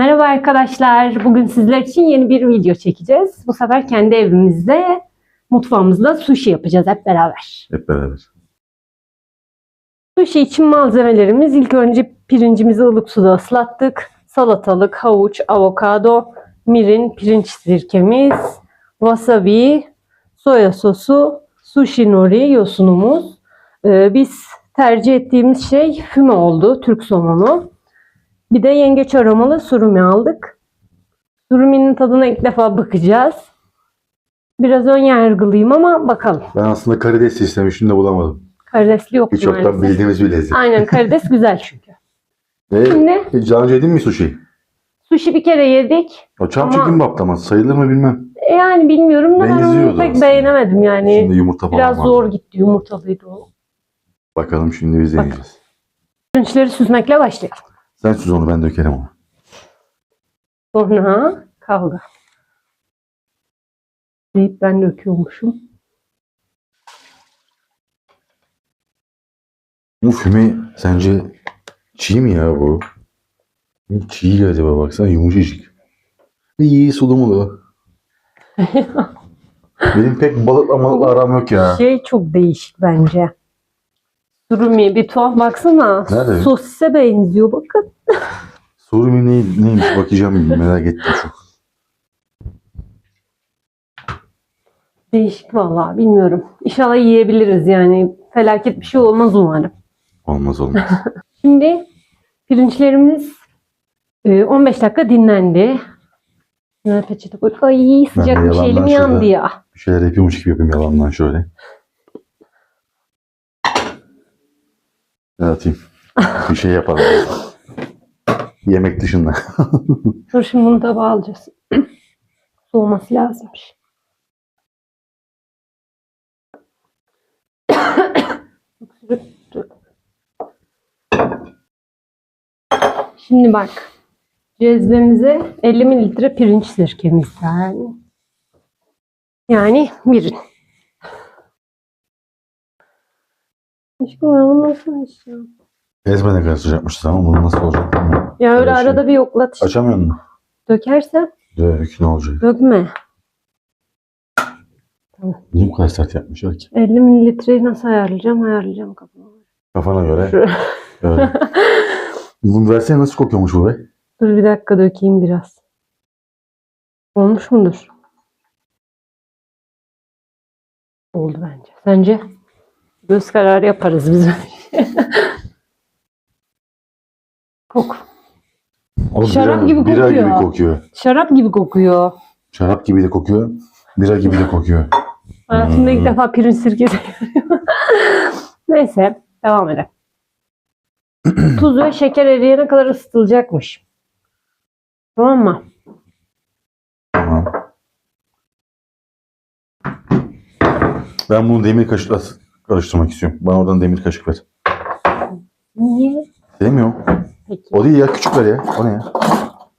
Merhaba arkadaşlar. Bugün sizler için yeni bir video çekeceğiz. Bu sefer kendi evimizde, mutfağımızda sushi yapacağız hep beraber. Hep beraber. Sushi için malzemelerimiz ilk önce pirincimizi ılık suda ıslattık. Salatalık, havuç, avokado, mirin, pirinç sirkemiz, wasabi, soya sosu, sushi nori yosunumuz. Ee, biz tercih ettiğimiz şey füme oldu, Türk somonu. Bir de yengeç aromalı surumi aldık. Suruminin tadına ilk defa bakacağız. Biraz ön yargılıyım ama bakalım. Ben aslında karides istemiştim de bulamadım. Karidesli yok Hiç yoktan maalesef. bildiğimiz bir lezzet. Aynen karides güzel çünkü. Ve Şimdi hiç daha önce yedin mi sushi? sushi bir kere yedik. O çam Ama- çekim baptama sayılır mı bilmem. E Yani bilmiyorum da ben onu Benziyordu pek aslında. beğenemedim yani. Şimdi yumurta falan Biraz var. zor gitti yumurtalıydı o. Bakalım şimdi biz deneyeceğiz. Pirinçleri süzmekle başlayalım. Sen süz onu ben dökerim onu. Sonra kavga. Deyip ben döküyormuşum. Bu füme sence çiğ mi ya bu? Çiğ galiba baksana yumuşacık. İyi sulu mulu. Benim pek balıkla malıkla aram yok ya. Şey çok değişik bence. Surumi bir tuhaf baksana. Nerede? Sosise benziyor bakın. Surimi ne, neymiş bakacağım merak ettim çok. Değişik vallahi bilmiyorum. İnşallah yiyebiliriz yani. Felaket bir şey olmaz umarım. Olmaz olmaz. Şimdi pirinçlerimiz e, 15 dakika dinlendi. Ne peçete koy. Ay sıcakmış yalandan elim yandı şurada- ya. Bir şeyler yapıyormuş gibi yapayım yalandan şöyle. Ne atayım? Bir şey yapalım. Yemek dışında. Dur şimdi bunu tabağa alacağız. Soğuması lazımmış. Şimdi bak. Cezvemize 50 mililitre pirinç sirkemizden. Yani birin. Aşkım ben bunu nasıl açacağım? Ezme ne kadar sıcakmış ama bunu nasıl olacak bilmiyorum. Ya öyle Öyle şey. arada bir yoklat. işte. Açamıyor musun? Dökersen Dök ne olacak? dökme. Niye bu kadar sert yapmışlar ki? 50 mililitreyi nasıl ayarlayacağım? Ayarlayacağım kafama. Kafana göre. Öyle. Bunu versene nasıl kokuyormuş bu be? Dur bir dakika dökeyim biraz. Olmuş mudur? Oldu bence. Sence? Göz kararı yaparız biz. Kok. O Şarap bira- gibi Bira kokuyor. gibi kokuyor. Şarap gibi kokuyor. Şarap gibi de kokuyor. Bira gibi de kokuyor. Hayatımda ilk Hmm. defa pirinç sirkesi. Neyse devam edelim. Tuz ve şeker eriyene kadar ısıtılacakmış. Tamam mı? Tamam. Ben bunu demir kaşıkla karıştırmak istiyorum. Bana oradan demir kaşık ver. Niye? Sevmiyorum. Peki. O değil ya küçük ver ya. O ne ya?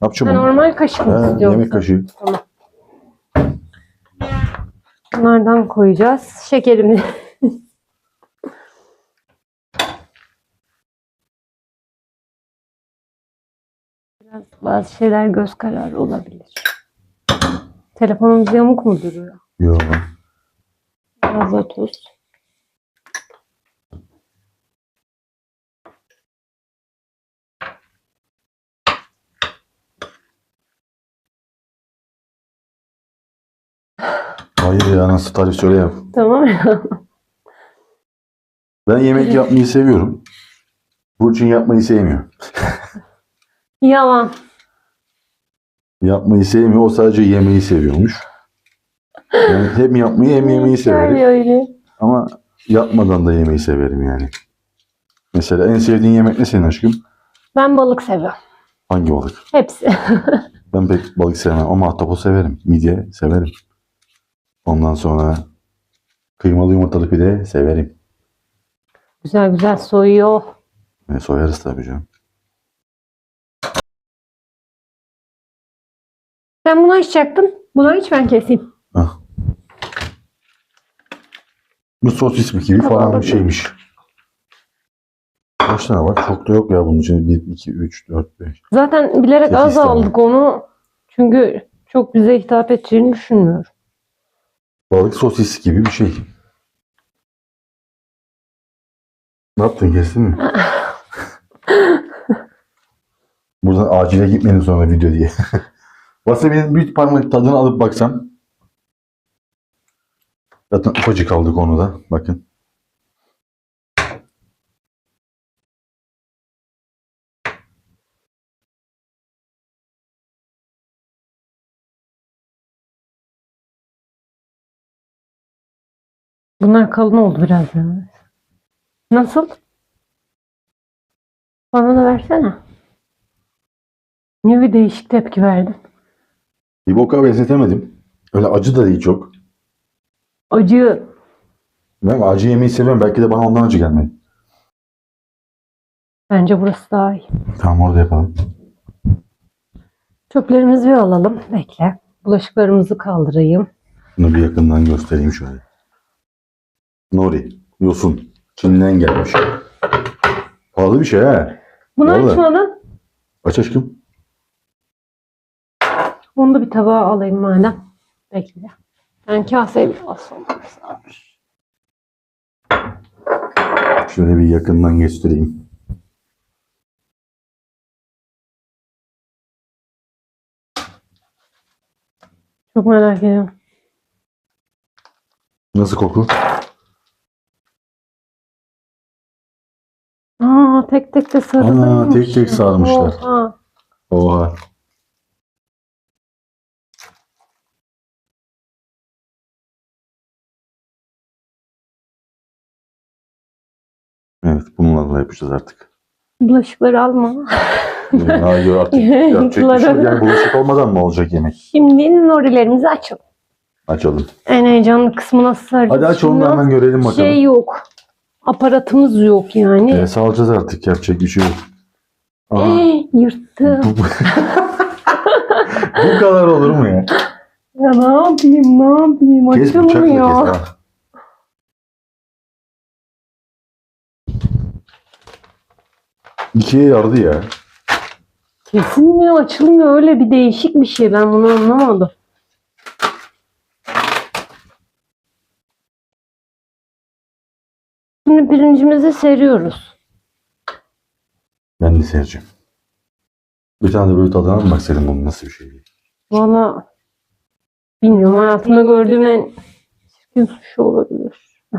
Ne yapacağım Ha, onu? normal kaşık mı Ha, istiyorsun? yemek kaşığı. Tamam. Bunlardan koyacağız. Şekerimizi. Biraz bazı şeyler göz kararı olabilir. Telefonumuz yamuk mu duruyor? Yok. Biraz da tuz. Hayır ya nasıl tarif söyle yap. Tamam mı? Ben yemek yapmayı seviyorum. Burçin yapmayı sevmiyor. Yalan. Yapmayı sevmiyor. O sadece yemeği seviyormuş. Yani hem yapmayı hem yemeği severim. Öyle. Ama yapmadan da yemeği severim yani. Mesela en sevdiğin yemek ne senin aşkım? Ben balık seviyorum. Hangi balık? Hepsi. Ben pek balık sevmem ama ahtapot severim. Midye severim. Ondan sonra kıymalı yumurtalı pide severim. güzel güzel soyuyor. E, soyarız tabii canım. Sen bunu açacaktın. Bunu hiç ben keseyim. Ah. Bu sosis mi gibi falan bir şeymiş. Kaç tane var? Çok da yok ya bunun içinde. 1, 2, 3, 4, 5. Zaten bilerek Sekiz az tane. aldık onu. Çünkü çok bize hitap edeceğini düşünmüyorum. Balık sosis gibi bir şey. Ne yaptın kestin mi? Buradan acile gitmeyelim sonra video diye. Wasabi'nin büyük parmak tadını alıp baksam. Zaten ufacık kaldı konuda. Bakın. Bunlar kalın oldu biraz ya. Nasıl? Bana da versene. Niye bir değişik tepki verdin? Bir boka benzetemedim. Öyle acı da değil çok. Acı. Ben acı yemeyi seviyorum. Belki de bana ondan acı gelmedi. Bence burası daha iyi. Tamam orada yapalım. Çöplerimizi bir alalım. Bekle. Bulaşıklarımızı kaldırayım. Bunu bir yakından göstereyim şöyle. Nori, yosun. Çin'den gelmiş. Pahalı bir şey ha. Bunu Vallahi. açmadın. Aç aşkım. Onu da bir tabağa alayım madem. Bekle. Ben kaseyi alsam. Şöyle bir yakından göstereyim. Çok merak ediyorum. Nasıl koku? Tek tek de sarılmış. Ana, tek tek sarmışlar. Oha. Oha. Evet, bunlarla yapacağız artık. Bulaşıkları alma. Hayır artık yapacak bir şey yok. Yani bulaşık olmadan mı olacak yemek? Şimdi norilerimizi açalım. Açalım. En heyecanlı kısmı nasıl saracağız? Hadi aç onu da hemen görelim bakalım. Şey yok. Aparatımız yok yani. Ee, salacağız artık yapacak bir şey yok. Aa, Ee, yırttım. bu, bu kadar olur mu ya? ya ne yapayım ne yapayım Kes bıçakla kes. açılmıyor. ha. İkiye yardı ya. Kesilmiyor açılmıyor öyle bir değişik bir şey ben bunu anlamadım. Şimdi pirincimizi seriyoruz. Ben de seyirciyim. Bir tane de böyle tadına mı baksaydım bunun nasıl bir şey diye. Valla bilmiyorum hayatımda gördüğüm en çirkin sushi olabilir. Bu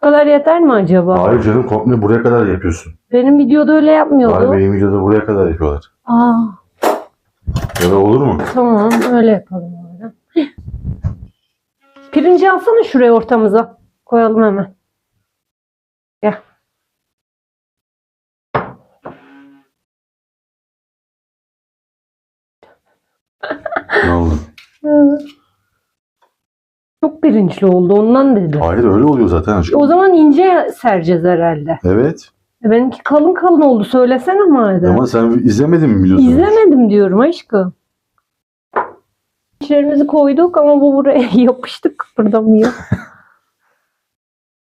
kadar yeter mi acaba? Hayır canım komple buraya kadar yapıyorsun. Benim videoda öyle yapmıyordu. Hayır benim videoda buraya kadar yapıyorlar. Aa, Öyle olur mu? tamam öyle yapalım. öyle. Pirinci alsana şuraya ortamıza. Koyalım hemen. Ne oldu? Çok pirinçli oldu ondan dedi. Hayır öyle oluyor zaten aşkım. O zaman ince sereceğiz herhalde. Evet. E benimki kalın kalın oldu. Söylesene madem. Ama sen izlemedin mi videosunu? İzlemedim diyorum aşkım. İçlerimizi koyduk ama bu buraya yapıştık kıpırdamıyor.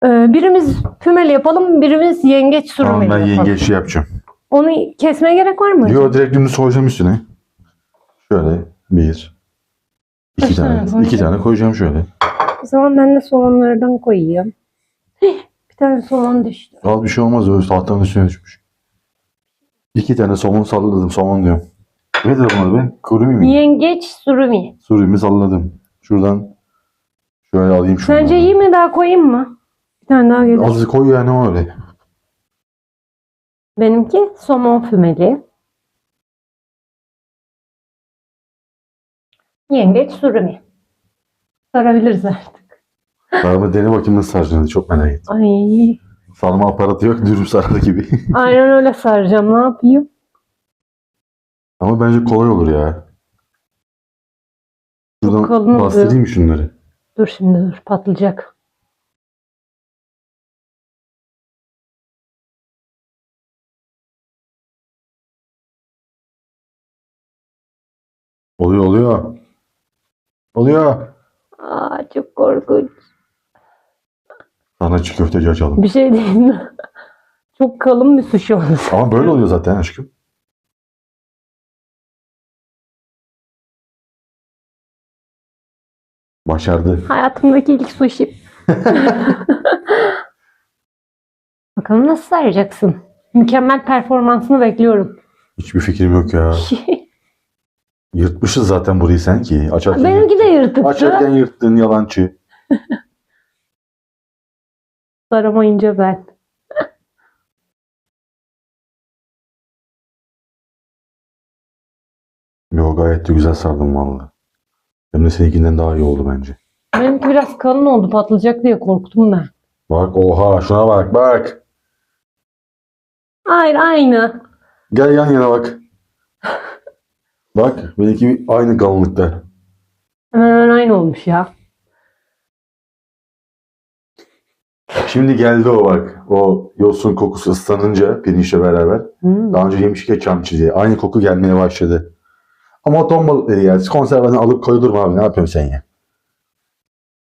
Ee, birimiz pümeli yapalım, birimiz yengeç sürmeli Tamam ben yapalım. yengeç şey yapacağım. Onu kesmeye gerek var mı? Yo direkt dümdüz koyacağım üstüne. Şöyle bir. iki Kaç tane iki tane koyacağım şöyle. O zaman ben de somonlardan koyayım. Bir tane somon düştü. Al bir şey olmaz öyle tahtanın üstüne düşmüş. İki tane somon salladım. Somon diyorum. Ne dedim onu ben? Kurumi mi? Yengeç surimi. Surimi salladım. Şuradan şöyle alayım şunu. Sence iyi mi daha koyayım mı? Bir tane daha gelir. Az koy yani öyle. Benimki somon fümeli. Yengeç surimi. Sarabiliriz artık. Sarma dene bakayım nasıl saracağını çok merak ettim. Ay, Sarma aparatı yok dürüm sararı gibi. aynen öyle saracağım. Ne yapayım? Ama bence kolay olur ya. Çok kalın Şuradan oluyor. bastırayım mı şunları? Dur şimdi dur patlayacak. Oluyor oluyor. Oluyor. Aa çok korkunç. Sana çiğ köfteci açalım. Bir şey değil mi? Çok kalın bir sushi oldu. Ama böyle oluyor zaten aşkım. Başardı. Hayatımdaki ilk sushi. Bakalım nasıl saracaksın? Mükemmel performansını bekliyorum. Hiçbir fikrim yok ya. Yırtmışız zaten burayı sen ki. Açarken, Benimki de yırtıktı. açarken yırttın yalancı. Saramayınca ben. Yok gayet de güzel sardım valla. Hem de seninkinden daha iyi oldu bence. Benimki biraz kalın oldu patlayacak diye korktum ben. Bak oha şuna bak bak. Hayır aynı. Gel yan yana bak. Bak benimki aynı kalınlıkta. Hemen hemen aynı olmuş ya. Şimdi geldi o bak. O yosun kokusu ıslanınca pirinçle beraber. Hmm. Daha önce yemiştik ya çam çiziği. Aynı koku gelmeye başladı. Ama o ton balıkları ya. Konserveden alıp koydurma abi. Ne yapıyorsun sen ya?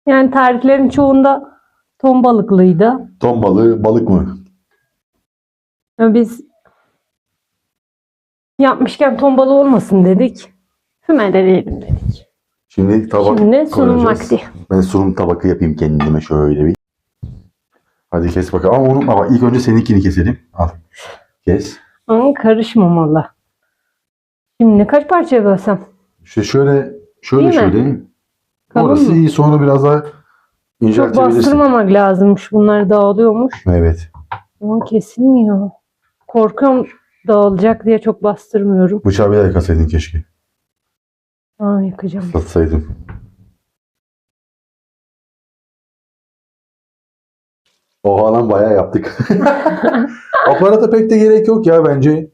Yani tariflerin çoğunda ton balıklıydı. Ton balığı balık mı? Ya biz yapmışken ton balığı olmasın dedik. Füme deneyelim dedik. Şimdi tabak Şimdi sunum koyacağız. vakti. Ben sunum tabakı yapayım kendime şöyle bir. Hadi kes bakalım. Ama onu bak ilk önce seninkini keselim. Al. Kes. Ama karışmamalı. Şimdi kaç parçaya bölsem? İşte şöyle şöyle Değil mi? şöyle. Kalın Orası mı? iyi. Sonra biraz daha Çok inceltebilirsin. bastırmamak lazımmış. Bunlar dağılıyormuş. Evet. Ama kesilmiyor. Korkuyorum dağılacak diye çok bastırmıyorum. Bıçağı bir daha yıkasaydın keşke. Aa yakacağım. Satsaydım. Oha lan bayağı yaptık. Aparata pek de gerek yok ya bence.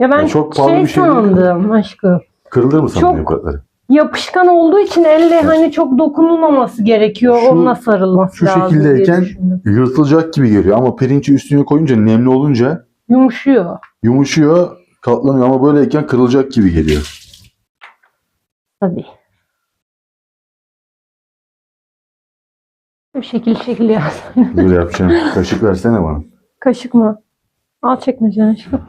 Ya ben Ya çok pahalı şey bir şey sandım aşkım. Kırılır mı sandın aparatları? Yapışkan olduğu için elle hani çok dokunulmaması gerekiyor. Şu- Onunla sarılması şu lazım diye şekildeyken-. Yırtılacak gibi geliyor ama pirinci üstüne koyunca nemli olunca Yumuşuyor. yumuşuyor, katlanıyor ama böyleyken kırılacak gibi geliyor. Tabii. Bir şekil şekil yaz. Dur yapacağım. Kaşık versene bana. Kaşık mı? Al çekmecen aşkım.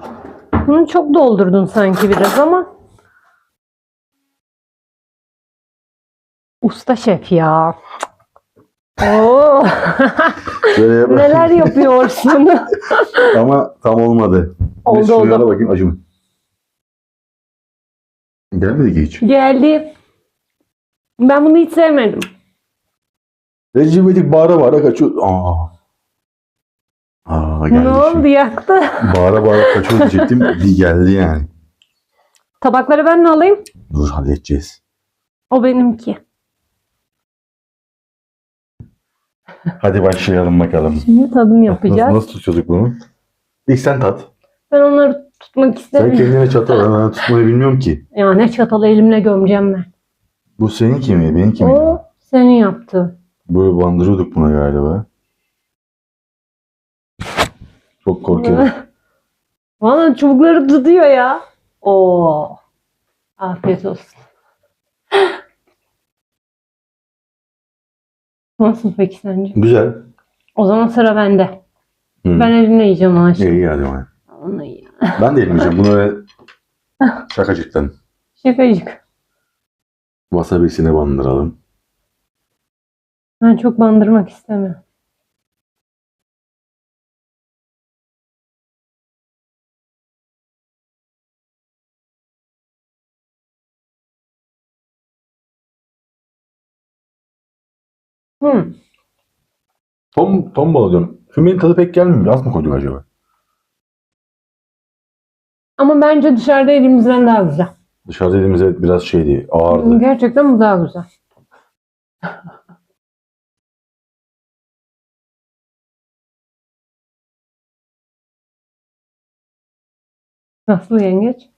Bunu çok doldurdun sanki biraz ama. Usta şef ya. Oo, Şöyle yap. neler yapıyorsun? ama tam olmadı. oldu Şunu oldu. bakayım acı mı? Gelmedi ki hiç. Geldi. Ben bunu hiç sevmedim. Recep İvedik bağıra bağıra kaçıyor. Aa. Aa geldi. ne oldu yaktı? Bağıra bağıra kaçıyor diyecektim. Bir geldi yani. Tabakları ben mi alayım? Dur halledeceğiz. O benimki. Hadi başlayalım bakalım. Şimdi tadım yapacağız. Nasıl, nasıl tutuyorduk bunu? İlk sen tat. Ben onları tutmak Sen istemiyorum. kendine çatal. Ben tutmayı bilmiyorum ki. Ya ne çatalı elimle gömeceğim ben. Bu senin kimi? Benim kimi? O senin yaptığın. Böyle bandırıyorduk buna galiba. Çok korkuyorum. Valla çubukları tutuyor ya. Oo. Afiyet olsun. Nasıl peki sence? Güzel. O zaman sıra bende. Hı. Ben elimle yiyeceğim o aşkım. İyi iyi hadi bana. Onu ye. Ben de yemeyeceğim. Bunu öyle şakacıktan. Şakacık. Wasabi'sine bandıralım. Ben çok bandırmak istemiyorum. Hmm. Tom, tom balı diyorum. Fümenin tadı pek gelmiyor. Az mı koyduk acaba? Ama bence dışarıda yediğimizden daha güzel. Dışarıda yediğimizde biraz şeydi. Ağırdı. Gerçekten bu daha güzel. Nasıl yengeç?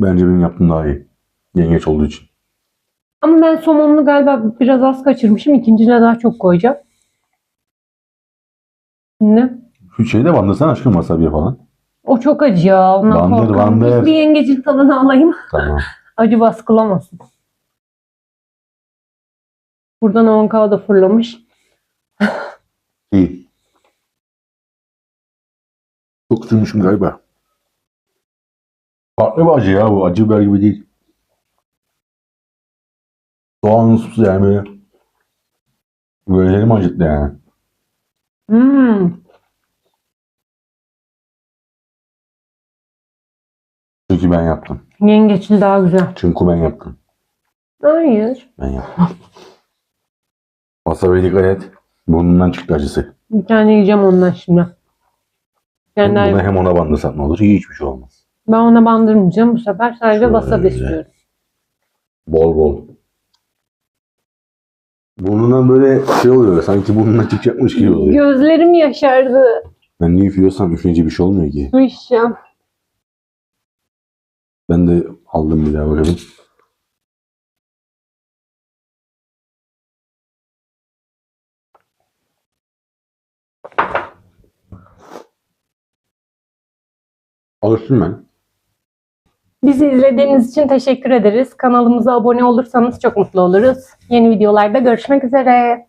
Bence benim yaptığım daha iyi. Yengeç olduğu için. Ama ben somonlu galiba biraz az kaçırmışım. İkincine daha çok koyacağım. Şimdi Şu şeyi de bandırsana aşkım wasabi'ye falan. o çok acı ya. Ondan Bandır, korkarım. bandır. Bir yengecin tadını alayım. Tamam. Acı baskılamasın. Buradan avokado fırlamış. İyi. Çok sürmüşüm galiba. Farklı bir acı ya bu. Acı biber gibi değil. Soğan sos yani böyle. Böyleleri acıttı yani. Hmm. Çünkü ben yaptım. Yengeçli daha güzel. Çünkü ben yaptım. Hayır. Ben yaptım. Wasabi'ye dikkat et. Burnundan çıktı acısı. Bir tane yiyeceğim ondan şimdi. Buna hem ona bandırsak ne olur? Hiçbir şey olmaz. Ben ona bandırmayacağım bu sefer. Sadece Şöyle. wasabi istiyorum. Bol bol. Burnundan böyle şey oluyor. Sanki burnundan çıkacakmış gibi oluyor. Gözlerim yaşardı. Ben niye üflüyorsam üfleyince bir şey olmuyor ki. Su içeceğim. Ben de aldım bir daha bakalım. Alıştım ben. Bizi izlediğiniz için teşekkür ederiz. Kanalımıza abone olursanız çok mutlu oluruz. Yeni videolarda görüşmek üzere.